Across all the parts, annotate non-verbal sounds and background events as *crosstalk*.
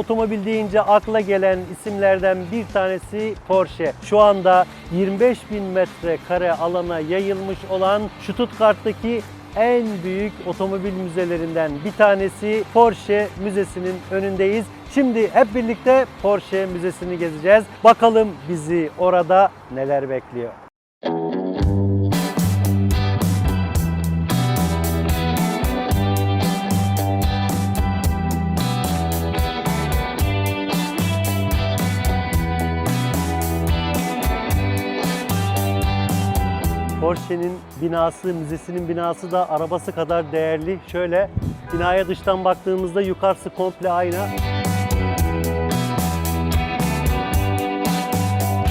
otomobil deyince akla gelen isimlerden bir tanesi Porsche. Şu anda 25 bin metrekare alana yayılmış olan Stuttgart'taki en büyük otomobil müzelerinden bir tanesi Porsche Müzesi'nin önündeyiz. Şimdi hep birlikte Porsche Müzesi'ni gezeceğiz. Bakalım bizi orada neler bekliyor. Porsche'nin binası, müzesinin binası da arabası kadar değerli. Şöyle binaya dıştan baktığımızda yukarısı komple ayna.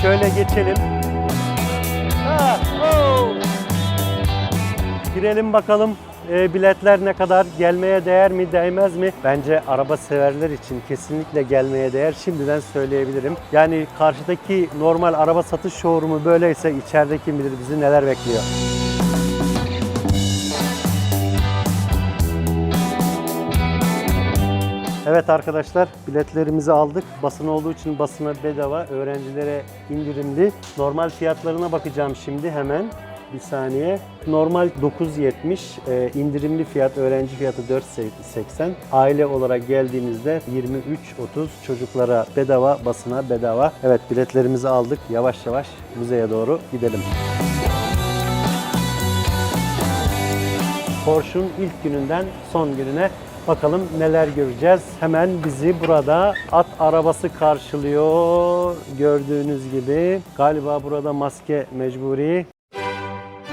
Şöyle geçelim. Ha, oh! Girelim bakalım e, biletler ne kadar, gelmeye değer mi, değmez mi? Bence araba severler için kesinlikle gelmeye değer. Şimdiden söyleyebilirim. Yani karşıdaki normal araba satış showroom'u böyleyse içeride kim bilir bizi neler bekliyor. Evet arkadaşlar biletlerimizi aldık. Basın olduğu için basına bedava, öğrencilere indirimli. Normal fiyatlarına bakacağım şimdi hemen. Bir saniye. Normal 9.70, e, indirimli fiyat öğrenci fiyatı 4.80. Aile olarak geldiğinizde 23.30 çocuklara bedava, basına bedava. Evet biletlerimizi aldık. Yavaş yavaş müzeye doğru gidelim. Porsche'un ilk gününden son gününe bakalım neler göreceğiz. Hemen bizi burada at arabası karşılıyor. Gördüğünüz gibi galiba burada maske mecburi.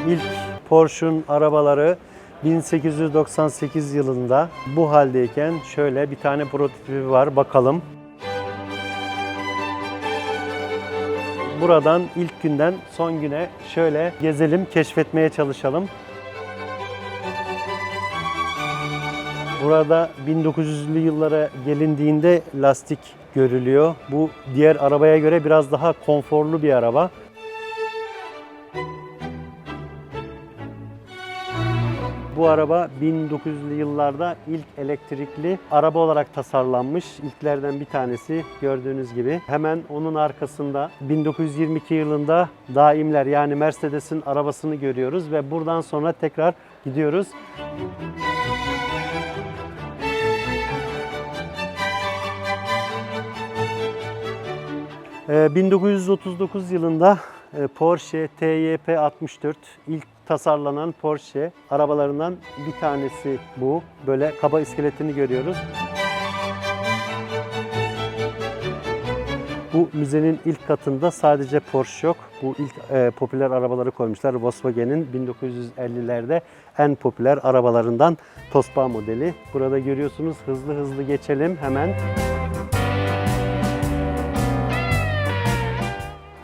İlk Porsche'un arabaları 1898 yılında bu haldeyken şöyle bir tane prototipi var bakalım. Buradan ilk günden son güne şöyle gezelim, keşfetmeye çalışalım. Burada 1900'lü yıllara gelindiğinde lastik görülüyor. Bu diğer arabaya göre biraz daha konforlu bir araba. Bu araba 1900'lü yıllarda ilk elektrikli araba olarak tasarlanmış. İlklerden bir tanesi gördüğünüz gibi. Hemen onun arkasında 1922 yılında Daimler yani Mercedes'in arabasını görüyoruz ve buradan sonra tekrar gidiyoruz. Ee, 1939 yılında e, Porsche TYP 64 ilk tasarlanan Porsche arabalarından bir tanesi bu. Böyle kaba iskeletini görüyoruz. Bu müzenin ilk katında sadece Porsche yok. Bu ilk e, popüler arabaları koymuşlar. Volkswagen'in 1950'lerde en popüler arabalarından Tospa modeli. Burada görüyorsunuz hızlı hızlı geçelim hemen.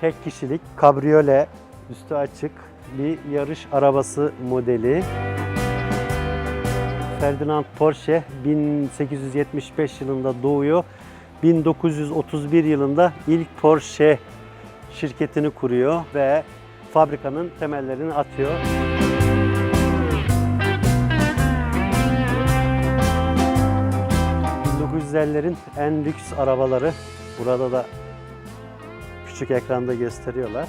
tek kişilik kabriyole üstü açık bir yarış arabası modeli. Ferdinand Porsche 1875 yılında doğuyor. 1931 yılında ilk Porsche şirketini kuruyor ve fabrikanın temellerini atıyor. ...1950'lerin en lüks arabaları. Burada da küçük ekranda gösteriyorlar.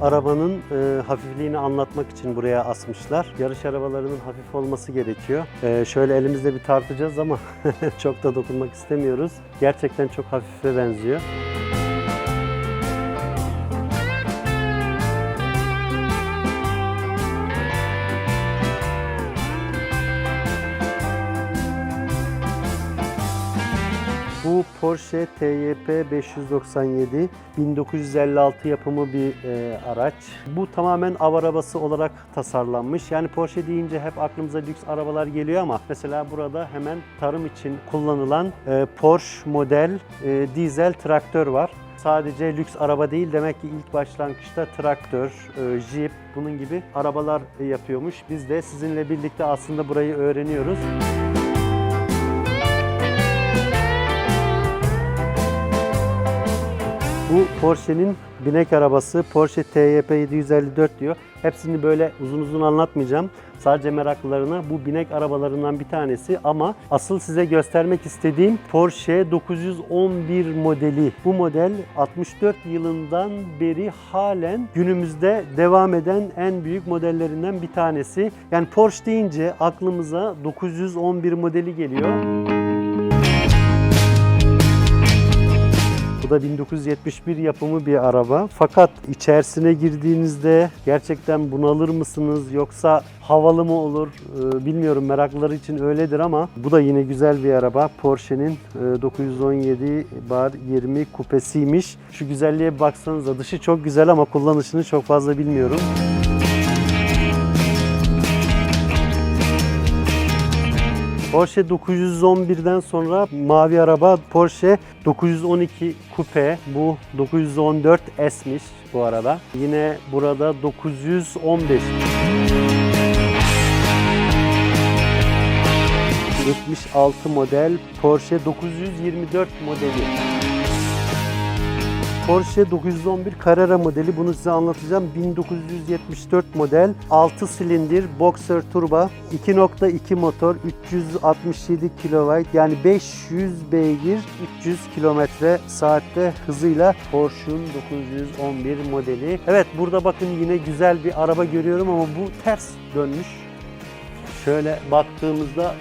Arabanın e, hafifliğini anlatmak için buraya asmışlar. Yarış arabalarının hafif olması gerekiyor. E, şöyle elimizde bir tartacağız ama *laughs* çok da dokunmak istemiyoruz. Gerçekten çok hafife benziyor. Bu Porsche TYP 597 1956 yapımı bir e, araç. Bu tamamen av arabası olarak tasarlanmış. Yani Porsche deyince hep aklımıza lüks arabalar geliyor ama mesela burada hemen tarım için kullanılan e, Porsche model e, dizel traktör var. sadece lüks araba değil demek ki ilk başlangıçta traktör, e, jip bunun gibi arabalar yapıyormuş. Biz de sizinle birlikte aslında burayı öğreniyoruz. Bu Porsche'nin binek arabası Porsche TYP 754 diyor. Hepsini böyle uzun uzun anlatmayacağım. Sadece meraklılarına bu binek arabalarından bir tanesi ama asıl size göstermek istediğim Porsche 911 modeli. Bu model 64 yılından beri halen günümüzde devam eden en büyük modellerinden bir tanesi. Yani Porsche deyince aklımıza 911 modeli geliyor. Da 1971 yapımı bir araba. Fakat içerisine girdiğinizde gerçekten bunalır mısınız yoksa havalı mı olur Ee, bilmiyorum meraklıları için öyledir ama bu da yine güzel bir araba. Porsche'nin e, 917 bar 20 kupesiymiş. Şu güzelliğe baksanıza dışı çok güzel ama kullanışını çok fazla bilmiyorum. Porsche 911'den sonra mavi araba Porsche 912 Coupe. Bu 914 S'miş bu arada. Yine burada 915. 76 model Porsche 924 modeli. Porsche 911 Carrera modeli bunu size anlatacağım. 1974 model 6 silindir Boxer turbo 2.2 motor 367 kW yani 500 beygir 300 kilometre saatte hızıyla Porsche'un 911 modeli. Evet burada bakın yine güzel bir araba görüyorum ama bu ters dönmüş. Şöyle baktığımızda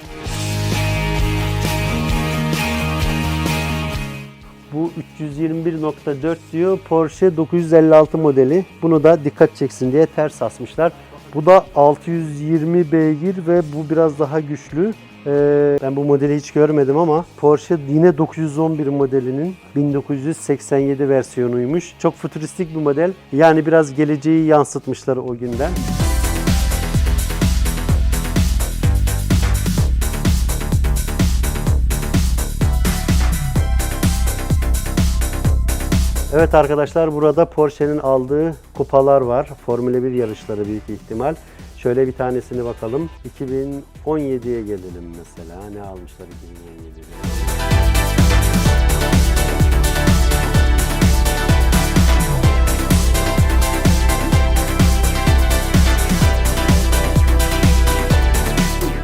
Bu 321.4 diyor Porsche 956 modeli. Bunu da dikkat çeksin diye ters asmışlar. Bu da 620 beygir ve bu biraz daha güçlü. Ee, ben bu modeli hiç görmedim ama Porsche yine 911 modelinin 1987 versiyonuymuş. Çok fütüristik bir model. Yani biraz geleceği yansıtmışlar o günden. Evet arkadaşlar burada Porsche'nin aldığı kupalar var. Formula 1 yarışları büyük ihtimal. Şöyle bir tanesini bakalım. 2017'ye gelelim mesela. Ne almışlar 2017'de?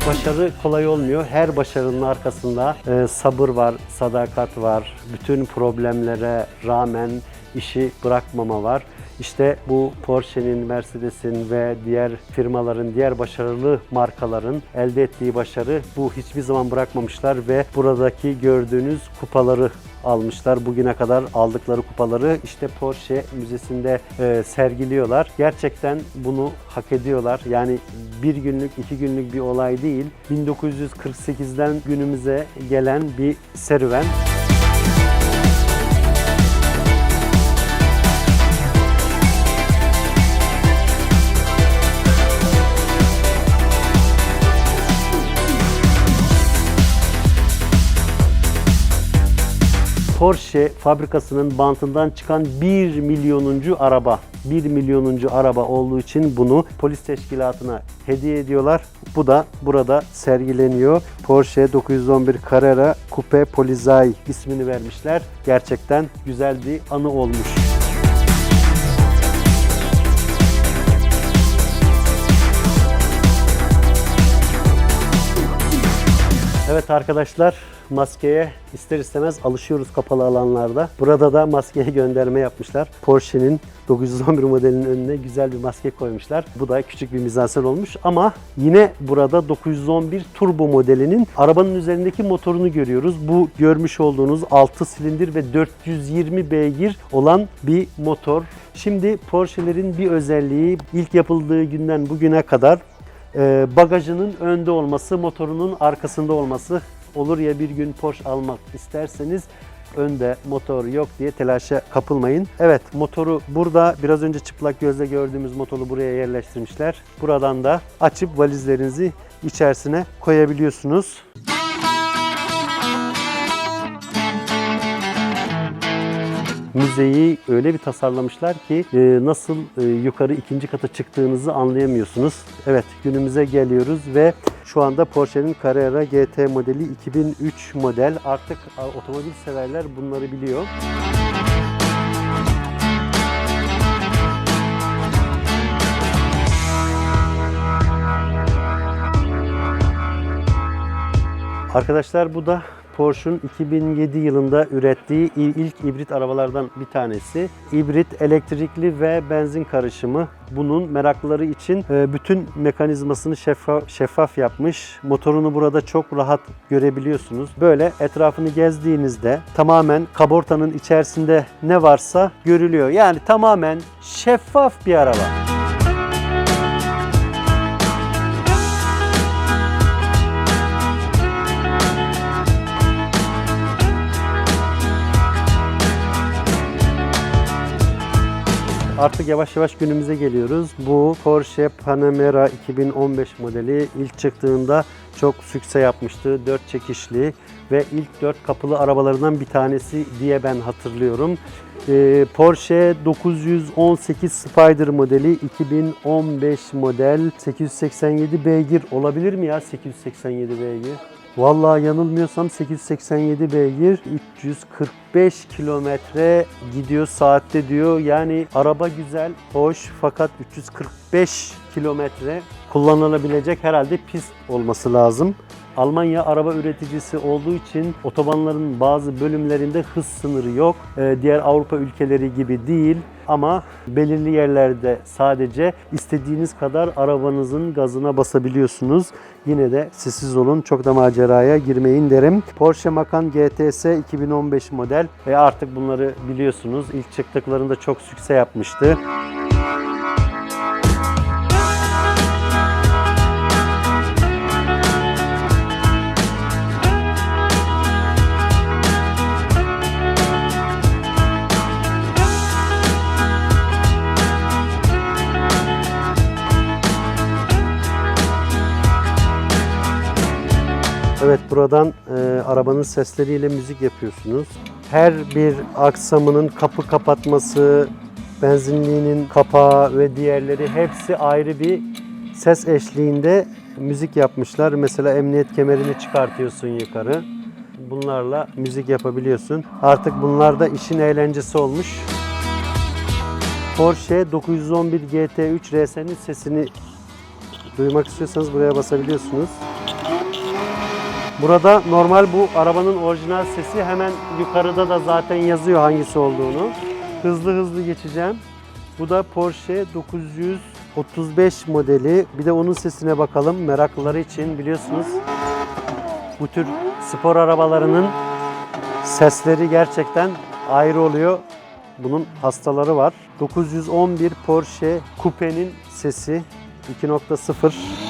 Başarı kolay olmuyor. Her başarının arkasında e, sabır var, sadakat var. Bütün problemlere rağmen işi bırakmama var. İşte bu Porsche'nin, Mercedes'in ve diğer firmaların, diğer başarılı markaların elde ettiği başarı bu hiçbir zaman bırakmamışlar ve buradaki gördüğünüz kupaları almışlar. Bugüne kadar aldıkları kupaları işte Porsche Müzesi'nde e, sergiliyorlar. Gerçekten bunu hak ediyorlar. Yani bir günlük, iki günlük bir olay değil. 1948'den günümüze gelen bir serüven. Porsche fabrikasının bantından çıkan 1 milyonuncu araba. 1 milyonuncu araba olduğu için bunu polis teşkilatına hediye ediyorlar. Bu da burada sergileniyor. Porsche 911 Carrera Coupe Polizei ismini vermişler. Gerçekten güzel bir anı olmuş. Evet arkadaşlar maskeye ister istemez alışıyoruz kapalı alanlarda. Burada da maskeye *laughs* gönderme yapmışlar. Porsche'nin 911 modelinin önüne güzel bir maske koymuşlar. Bu da küçük bir mizansen olmuş ama yine burada 911 turbo modelinin arabanın üzerindeki motorunu görüyoruz. Bu görmüş olduğunuz 6 silindir ve 420 beygir olan bir motor. Şimdi Porsche'lerin bir özelliği ilk yapıldığı günden bugüne kadar bagajının önde olması, motorunun arkasında olması. Olur ya bir gün Porsche almak isterseniz önde motor yok diye telaşa kapılmayın. Evet motoru burada biraz önce çıplak gözle gördüğümüz motoru buraya yerleştirmişler. Buradan da açıp valizlerinizi içerisine koyabiliyorsunuz. Müzeyi öyle bir tasarlamışlar ki e, nasıl e, yukarı ikinci kata çıktığınızı anlayamıyorsunuz. Evet günümüze geliyoruz ve şu anda Porsche'nin Carrera GT modeli 2003 model. Artık otomobil severler bunları biliyor. Arkadaşlar bu da Porsche'un 2007 yılında ürettiği il- ilk hibrit arabalardan bir tanesi. Hibrit elektrikli ve benzin karışımı. Bunun meraklıları için e, bütün mekanizmasını şeffaf, şeffaf yapmış. Motorunu burada çok rahat görebiliyorsunuz. Böyle etrafını gezdiğinizde tamamen kabortanın içerisinde ne varsa görülüyor. Yani tamamen şeffaf bir araba. Artık yavaş yavaş günümüze geliyoruz. Bu Porsche Panamera 2015 modeli ilk çıktığında çok sükse yapmıştı. 4 çekişli ve ilk 4 kapılı arabalarından bir tanesi diye ben hatırlıyorum. Ee, Porsche 918 Spider modeli 2015 model 887 beygir olabilir mi ya 887 beygir? Vallahi yanılmıyorsam 887 beygir 345 kilometre gidiyor saatte diyor. Yani araba güzel, hoş fakat 345 kilometre kullanılabilecek herhalde pist olması lazım. Almanya araba üreticisi olduğu için otobanların bazı bölümlerinde hız sınırı yok. Ee, diğer Avrupa ülkeleri gibi değil ama belirli yerlerde sadece istediğiniz kadar arabanızın gazına basabiliyorsunuz. Yine de sessiz olun, çok da maceraya girmeyin derim. Porsche Macan GTS 2015 model ve artık bunları biliyorsunuz. İlk çıktıklarında çok sükse yapmıştı. Evet buradan e, arabanın sesleriyle müzik yapıyorsunuz. Her bir aksamının kapı kapatması, benzinliğinin kapağı ve diğerleri hepsi ayrı bir ses eşliğinde müzik yapmışlar. Mesela emniyet kemerini çıkartıyorsun yukarı. Bunlarla müzik yapabiliyorsun. Artık bunlar da işin eğlencesi olmuş. Porsche 911 GT3 RS'nin sesini duymak istiyorsanız buraya basabiliyorsunuz. Burada normal bu arabanın orijinal sesi hemen yukarıda da zaten yazıyor hangisi olduğunu. Hızlı hızlı geçeceğim. Bu da Porsche 935 modeli. Bir de onun sesine bakalım meraklıları için biliyorsunuz. Bu tür spor arabalarının sesleri gerçekten ayrı oluyor. Bunun hastaları var. 911 Porsche Coupe'nin sesi 2.0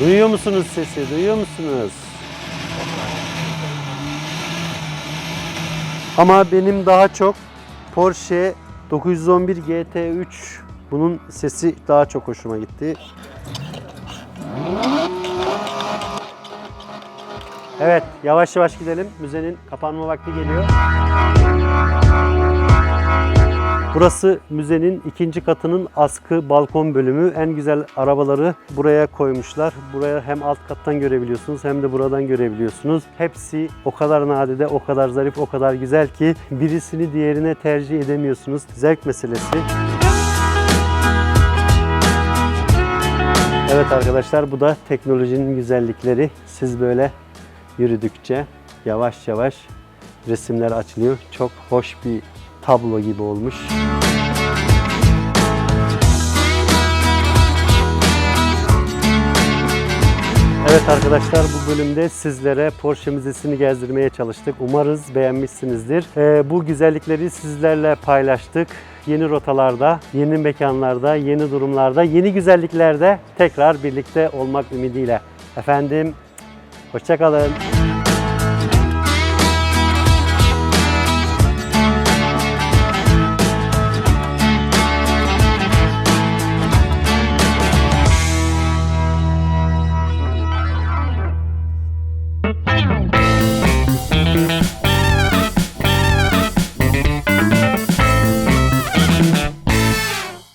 Duyuyor musunuz sesi? Duyuyor musunuz? Ama benim daha çok Porsche 911 GT3 bunun sesi daha çok hoşuma gitti. Evet, yavaş yavaş gidelim. Müzenin kapanma vakti geliyor. Burası müzenin ikinci katının askı balkon bölümü. En güzel arabaları buraya koymuşlar. Buraya hem alt kattan görebiliyorsunuz hem de buradan görebiliyorsunuz. Hepsi o kadar nadide, o kadar zarif, o kadar güzel ki birisini diğerine tercih edemiyorsunuz. Zevk meselesi. Evet arkadaşlar bu da teknolojinin güzellikleri. Siz böyle yürüdükçe yavaş yavaş resimler açılıyor. Çok hoş bir tablo gibi olmuş. Evet arkadaşlar bu bölümde sizlere Porsche Müzesi'ni gezdirmeye çalıştık. Umarız beğenmişsinizdir. Ee, bu güzellikleri sizlerle paylaştık. Yeni rotalarda, yeni mekanlarda, yeni durumlarda, yeni güzelliklerde tekrar birlikte olmak ümidiyle. Efendim, hoşçakalın.